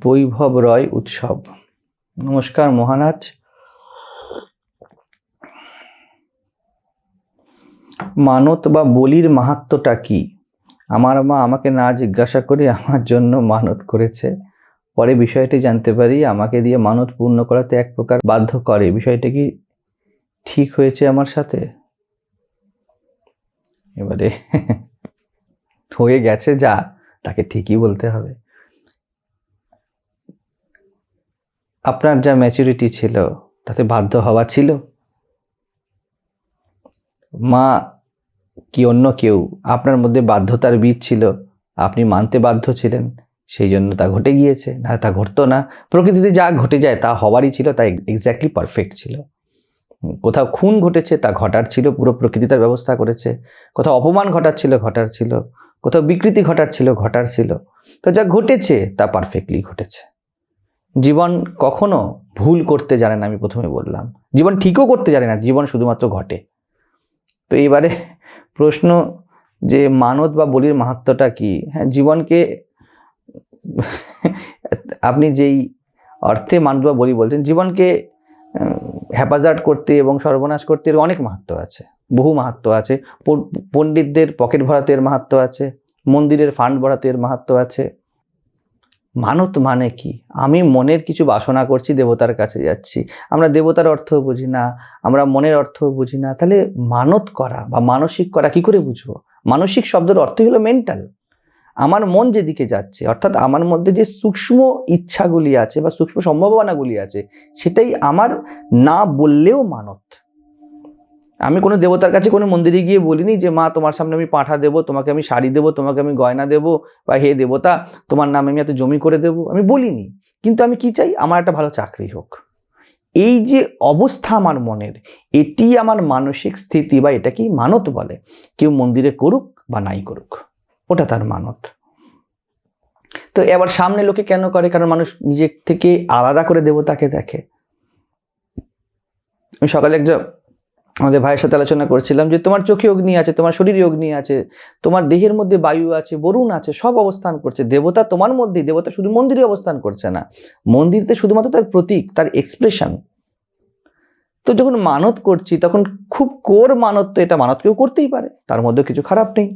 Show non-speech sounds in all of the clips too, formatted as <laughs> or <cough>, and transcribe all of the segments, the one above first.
বৈভব রয় উৎসব। নমস্কার মহানাজ মানত বা বলির মাহাত্মটা কি? আমার মা আমাকে না জিজ্ঞাসা করে আমার জন্য মানত করেছে। পরে বিষয়টি জানতে পারি, আমাকে দিয়ে মানত পূর্ণ করাতে এক প্রকার বাধ্য করে। বিষয়টা কি ঠিক হয়েছে আমার সাথে? এবারে হয়ে গেছে যা, তাকে ঠিকই বলতে হবে। আপনার যা ম্যাচুরিটি ছিল, তাতে বাধ্য হওয়া ছিল? মা, কি অন্য কেউ আপনার মধ্যে বাধ্যতার বীজ ছিল? আপনি মানতে বাধ্য ছিলেন, সেই জন্য তা ঘটে গিয়েছে। না, তা ঘটতো না। প্রকৃতিতে যা ঘটে যায়, তা হওয়ারই ছিল, তা এক্স্যাক্টলি পারফেক্ট ছিল। কোথাও খুন ঘটেছে, তা ঘটার ছিল, পুরো প্রকৃতি তার ব্যবস্থা করেছে। কোথাও অপমান ঘটার ছিল ঘটার ছিল। কোথাও বিকৃতি ঘটার ছিল ঘটার ছিল। তো যা ঘটেছে, তা পারফেক্টলি ঘটেছে। জীবন কখনো ভুল করতে জানে না, আমি প্রথমে বললাম। জীবন ঠিকও করতে জানে না, জীবন শুধুমাত্র ঘটে। তো এইবারে প্রশ্ন যে মানত বা বলির মাহাত্মটা কি? হ্যাঁ জীবনকে <laughs> আপনি যেই অর্থে মানত বা বলি বলছেন, জীবনকে হ্যাপাজার্ট করতে এবং সর্বনাশ করতে এর অনেক মাহাত্ম আছে। বহু মাহাত্ম আছে। পণ্ডিতদের পকেট ভরাতে এর মাহাত্ম আছে। মন্দিরের ফান্ড ভরাতে এর মাহাত্ম আছে। মানত মানে কি? আমি মনের কিছু বাসনা করছি, দেবতার কাছে যাচ্ছি। আমরা দেবতার অর্থ বুঝি না, আমরা মনের অর্থ বুঝি না। তাহলে মানত করা বা মানসিক করা কি করে বুঝব? মানসিক শব্দের অর্থই হলো মেন্টাল আমার মন যেদিকে যাচ্ছে, অর্থাৎ আমার মধ্যে যে সূক্ষ্ম ইচ্ছাগুলি আছে বা সূক্ষ্ম সম্ভাবনাগুলি আছে, সেটাই আমার না বললেও মানত। আমি কোনো দেবতার কাছে কোনো মন্দিরে গিয়ে বলিনি যে, মা, তোমার সামনে আমি পাঁঠা দেবো, তোমাকে আমি শাড়ি দেবো, তোমাকে আমি গয়না দেবো বা হে দেবতা, তোমার নামে আমি এত জমি করে দেবো। আমি বলিনি। কিন্তু আমি কি চাই? আমার একটা ভালো চাকরি হোক। এই যে অবস্থা আমার মনের, এটি আমার মানসিক স্থিতি বা এটাকেই মানত বলে, কেউ মন্দিরে করুক বা নাই করুক, ওটা তার মানত। তো এবার সামনে লোকে কেন করে? কারণ মানুষ নিজের থেকে আলাদা করে দেবতাকে দেখে। আমি সকালে একজন আমাদের ভাইয়ের সাথে আলোচনা করছিলাম যে তোমার চোখে অগ্নি আছে, তোমার শরীরে অগ্নি আছে, তোমার দেহের মধ্যে বায়ু আছে, বরুণ আছে, সব অবস্থান করছে। দেবতা তোমার মধ্যেই, দেবতা শুধু মন্দিরে অবস্থান করছে না। মন্দিরতে শুধুমাত্র তার প্রতীক, তার এক্সপ্রেশন তো যখন মানত করছি, তখন খুব কোর মানত তো এটা মানত কেউ করতেই পারে, তার মধ্যে কিছু খারাপ নেই।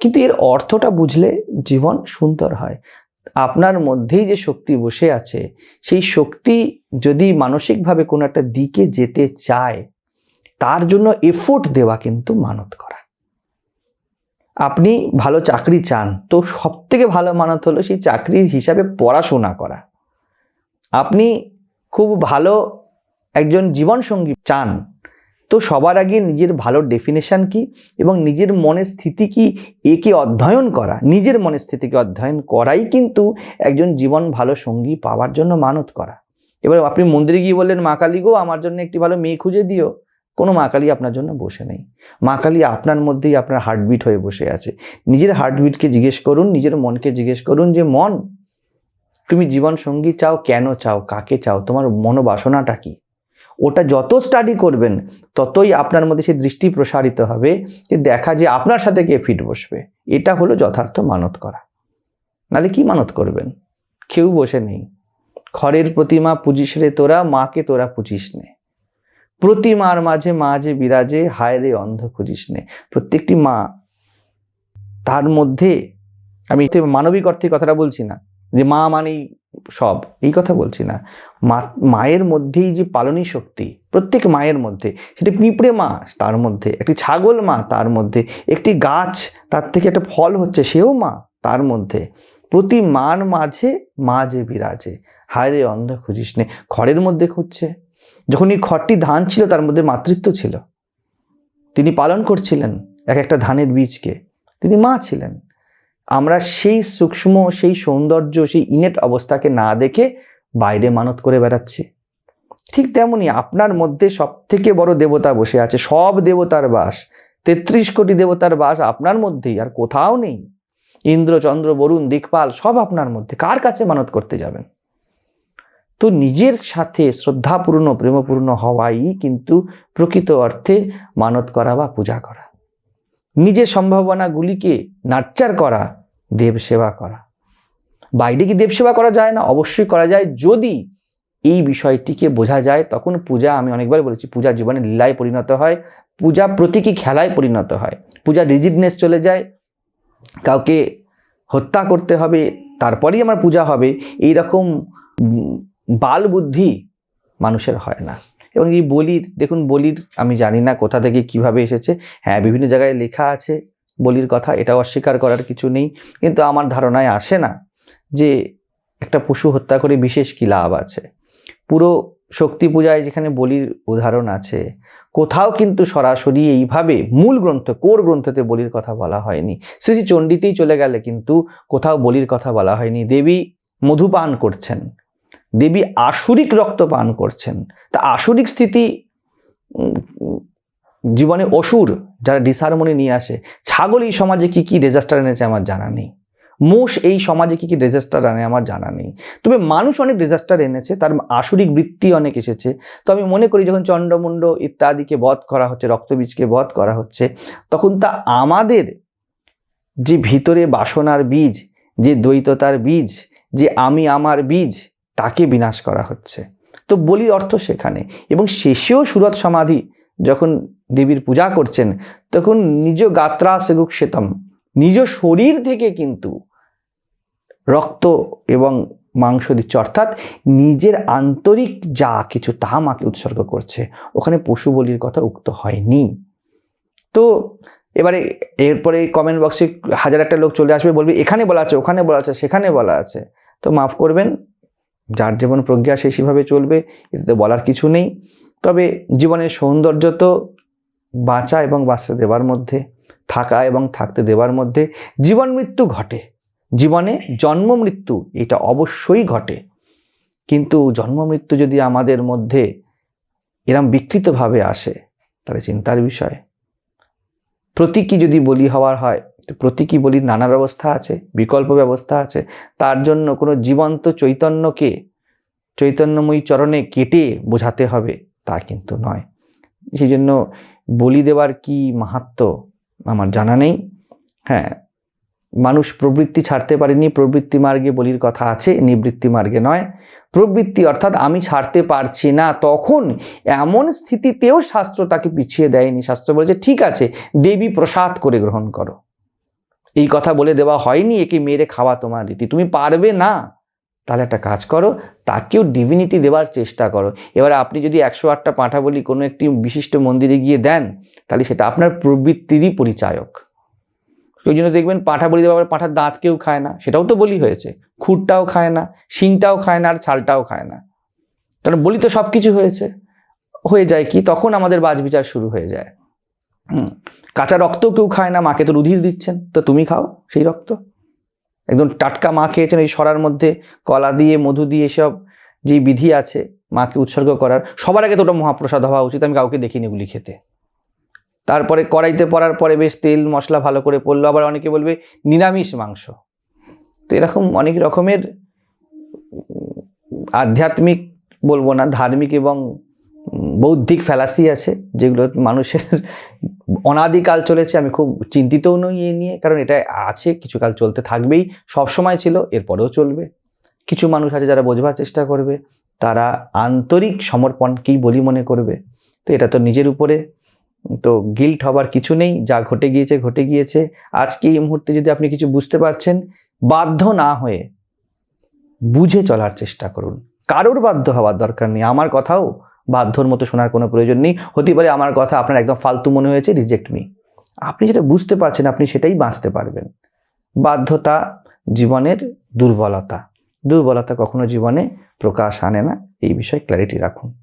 কিন্তু এর অর্থটা বুঝলে জীবন সুন্দর হয়। আপনার মধ্যেই যে শক্তি বসে আছে, সেই শক্তি যদি মানসিকভাবে কোনো একটা দিকে যেতে চায় তার জন্য এফোর্ট দেওয়া কিন্তু মানত করা। আপনি ভালো চাকরি চান, তো সব থেকে ভালো মানত হলো সেই চাকরির হিসাবে পড়াশোনা করা। আপনি খুব ভালো একজন জীবনসঙ্গী চান, তো সবার আগে নিজের ভালো ডেফিনেশন কি এবং নিজের মনের স্থিতি কি একে অধ্যয়ন করা। নিজের মনের স্থিতিকে অধ্যয়ন করাই কিন্তু একজন জীবন ভালো সঙ্গী পাওয়ার জন্য মানত করা। এবার আপনি মন্দিরে গিয়ে বললেন, মা কালী গো, আমার জন্য একটি ভালো মেয়ে খুঁজে দিও। কোনো মা কালী আপনার জন্য বসে নেই। মা কালী আপনার মধ্যেই আপনার হার্টবিট হয়ে বসে আছে। নিজের হার্টবিটকে জিজ্ঞেস করুন, নিজের মনকে জিজ্ঞেস করুন যে, মন, তুমি জীবন সঙ্গী চাও কেন চাও? কাকে চাও? তোমার মনোবাসনাটা কি? ওটা যত স্টাডি করবেন, ততই আপনার মধ্যে সেই দৃষ্টি প্রসারিত হবে যে, দেখা যে আপনার সাথে কে ফিট বসবে। এটা হলো যথার্থ মানত করা। নালে কি মানত করবেন? কেউ বসে নেই। খড়ের প্রতিমা পুজিস রে তোরা, মাকে তোরা পুজিস নে। প্রতিমার মাঝে, মা যে বিরাজে, হায় রে অন্ধ খুঁজিস নে। প্রত্যেকটি মা, তার মধ্যে আমি মানবিক অর্থে কথাটা বলছি না, যে মা মানেই সব, এই কথা বলছি না। মা, মায়ের মধ্যেই যে পালনী শক্তি, প্রত্যেক মায়ের মধ্যে, সেটা পিঁপড়ে মা, তার মধ্যে, একটি ছাগল মা, তার মধ্যে, একটি গাছ, তার থেকে একটা ফল হচ্ছে, সেও মা, তার মধ্যে। প্রতি মার মাঝে মা যে বিরাজে, হায় রে অন্ধ খুঁজিস নে, খড়ের মধ্যে খুঁজছে। যখন এই খড়টি ধান ছিল, তার মধ্যে মাতৃত্ব ছিল। তিনি পালন করছিলেন এক একটা ধানের বীজকে। তিনি মা ছিলেন। আমরা সেই সূক্ষ্ম, সেই সৌন্দর্য, সেই ইনেট অবস্থাকে না দেখে বাইরে মানত করে বেড়াচ্ছি। ঠিক তেমনি আপনার মধ্যে সব থেকে বড় দেবতা বসে আছে। সব দেবতার বাস, তেত্রিশ কোটি দেবতার বাস আপনার মধ্যেই, আর কোথাও নেই। ইন্দ্র চন্দ্র বরুণ, দিকপাল সব আপনার মধ্যে। কার কাছে মানত করতে যাবেন? তো নিজের সাথে শ্রদ্ধাপূর্ণ, প্রেমপূর্ণ হওয়াই কিন্তু প্রকৃত অর্থে মানত করা বা পূজা করা। নিজের সম্ভাবনাগুলিকে নার্চার করা দেব সেবা করা। বাইরে কি দেবসেবা করা যায় না? অবশ্যই করা যায়। যদি এই বিষয়টিকে বোঝা যায়, তখন পূজা, আমি অনেকবার বলেছি, পূজা জীবনে লীলায় পরিণত হয়। পূজা প্রতীকী খেলায় পরিণত হয়। পূজা রিজিডনেস চলে যায়। কাউকে হত্যা করতে হবে, তারপরেই আমার পূজা হবে। এই রকম বাল বুদ্ধি মানুষের হয় না। এবং এই বলির, দেখুন বলির আমি জানি না কোথা থেকে কীভাবে এসেছে। হ্যাঁ বিভিন্ন জায়গায় লেখা আছে বলির কথা, এটাও অস্বীকার করার কিছু নেই। কিন্তু আমার ধারণায় আসে না যে একটা পশু হত্যা করে বিশেষ কী লাভ আছে। পুরো শক্তি পূজায় যেখানে বলির উদাহরণ আছে, কোথাও কিন্তু সরাসরি এইভাবে মূল গ্রন্থ, কোর গ্রন্থতে বলির কথা বলা হয়নি। শ্রী চণ্ডীতেই চলে গেলে কিন্তু কোথাও বলির কথা বলা হয়নি। দেবী মধুপান করছেন। দেবী আসুরিক রক্ত পান করছেন। তা আসুরিক স্থিতি জীবনে অসুর যারা ডিসহারমনি নিয়ে আসে, ছাগল এই সমাজে কি কি রেজাস্টার এনেছে আমার জানা নেই। মোষ এই সমাজে কি কি রেজাস্টার আনে আমার জানা নেই। তবে মানুষ অনেক রেজাস্টার এনেছে, তার আসুরিক বৃত্তি অনেক এসেছে। তো আমি মনে করি যখন চণ্ডমুণ্ড ইত্যাদিকে বধ করা হচ্ছে, রক্তবীজকে বধ করা হচ্ছে, তখন তা আমাদের যে ভিতরে বাসনার বীজ, যে দ্বৈততার বীজ, যে আমি আমার বীজ তাকে বিনাশ করা হচ্ছে। তো বলির অর্থ সেখানে। এবং শেষেও সুরত সমাধি যখন দেবীর পূজা করছেন, তখন নিজ গাত্রা সেগুক্ষেতম নিজ শরীর থেকে কিন্তু রক্ত এবং মাংস দিচ্ছে। অর্থাৎ নিজের আন্তরিক যা কিছু, তা মাকে উৎসর্গ করছে। ওখানে পশু বলির কথা উক্ত হয়নি। তো এবারে এরপরে কমেন্ট বক্সে হাজার একটা লোক চলে আসবে, বলবে, এখানে বলা আছে, ওখানে বলা আছে, সেখানে বলা আছে। তো মাফ করবেন যার যেমন প্রজ্ঞা সে সেভাবে চলবে এতে বলার কিছু নেই। তবে জীবনের সৌন্দর্য তো বাঁচা এবং বাঁচতে দেওয়ার মধ্যে, থাকা এবং থাকতে দেওয়ার মধ্যে জীবন মৃত্যু ঘটে। জীবনে জন্ম মৃত্যু, এটা অবশ্যই ঘটে। কিন্তু জন্ম মৃত্যু যদি আমাদের মধ্যে এরম বিকৃতভাবে আসে, তাহলে চিন্তার বিষয়। প্রতীকী যদি বলি হওয়ার হয় তো প্রতীকী বলির নানা ব্যবস্থা আছে, বিকল্প ব্যবস্থা আছে। তার জন্য কোনো জীবন্ত চৈতন্যকে, চৈতন্যময়ী চরণে কেটে বোঝাতে হবে তা কিন্তু নয়। সেই জন্য বলি দেওয়ার কি মাহাত্ম আমার জানা নেই। হ্যাঁ মানুষ প্রবৃত্তি ছাড়তে পারেনি, প্রবৃত্তি মার্গে বলির কথা আছে, নিবৃত্তি মার্গে নয়। প্রবৃত্তি অর্থাৎ আমি ছাড়তে পারছি না, তখন এমন স্থিতিতেও শাস্ত্র তাকে পিছিয়ে দেয়নি। শাস্ত্র বলেছে, ঠিক আছে, দেবী প্রসাদ করে গ্রহণ করো। এই কথা বলে দেওয়া হয়নি, একে মেরে খাওয়া তোমার রীতি। তুমি পারবে না। তাহলে একটা কাজ করো, তাকেও ডিভিনিটি দেওয়ার চেষ্টা করো। এবার আপনি যদি একশো আটটা পাঁঠা বলি কোনো একটি বিশিষ্ট মন্দিরে গিয়ে দেন, তাহলে সেটা আপনার প্রবৃত্তিরই পরিচায়ক। ওই জন্য দেখবেন পাঁঠা বলি দেওয়ার পাঁঠার দাঁত কেউ খায় না। সেটাও তো বলি হয়েছে। খুঁটটাও খায় না, শিংটাও খায় না, আর ছালটাও খায় না। কারণ বলি তো সব কিছু হয়েছে। হয়ে যায় কি? তখন আমাদের বাজ বিচার শুরু হয়ে যায়। কাঁচা রক্তও কেউ খায় না, মাকে তো রুধির দিচ্ছেন, তো তুমি খাও সেই রক্ত। একদম টাটকা মা খেয়েছেন এই সরার মধ্যে, কলা দিয়ে, মধু দিয়ে সব যে বিধি আছে মাকে উৎসর্গ করার, সবার আগে তো ওটা মহাপ্রসাদ হওয়া উচিত, আমি কাউকে দেখিনি এগুলি খেতে। তারপরে কড়াইতে পড়ার পরে বেশ তেল, মশলা ভালো করে পড়ল, আবার অনেকে বলবে নিরামিষ মাংস। তো এরকম অনেক রকমের আধ্যাত্মিক বলব না, ধার্মিক এবং বৌদ্ধিক ফ্যালাসি আছে, যেগুলো মানুষের অনাদিকাল চলেছে, আমি খুব চিন্তিতও নই এ নিয়ে, কারণ এটা আছে, কিছু কাল চলতে থাকবেই, সব সময় ছিল, এরপরেও চলবে। কিছু মানুষ আছে যারা বোঝবার চেষ্টা করবে, তারা আন্তরিক সমর্পণকেই বলি মনে করবে। তো এটা তো নিজের উপরে, তো গিল্ট হবার কিছু নেই, যা ঘটে গিয়েছে ঘটে গিয়েছে। আজকে এই মুহূর্তে যদি আপনি কিছু বুঝতে পারছেন, বাধ্য না হয়ে বুঝে চলার চেষ্টা করুন। কারোর বাধ্য হওয়ার দরকার নেই, আমার কথাও বাধ্যর মতো শোনার কোনো প্রয়োজন নেই। হতে পারে আমার কথা আপনার একদম ফালতু মনে হয়েছে রিজেক্ট মি আপনি যেটা বুঝতে পারছেন, আপনি সেটাই বাঁচতে পারবেন। বাধ্যতা জীবনের দুর্বলতা। দুর্বলতা কখনো জীবনে প্রকাশ আনে না। এই বিষয়ে ক্ল্যারিটি রাখুন।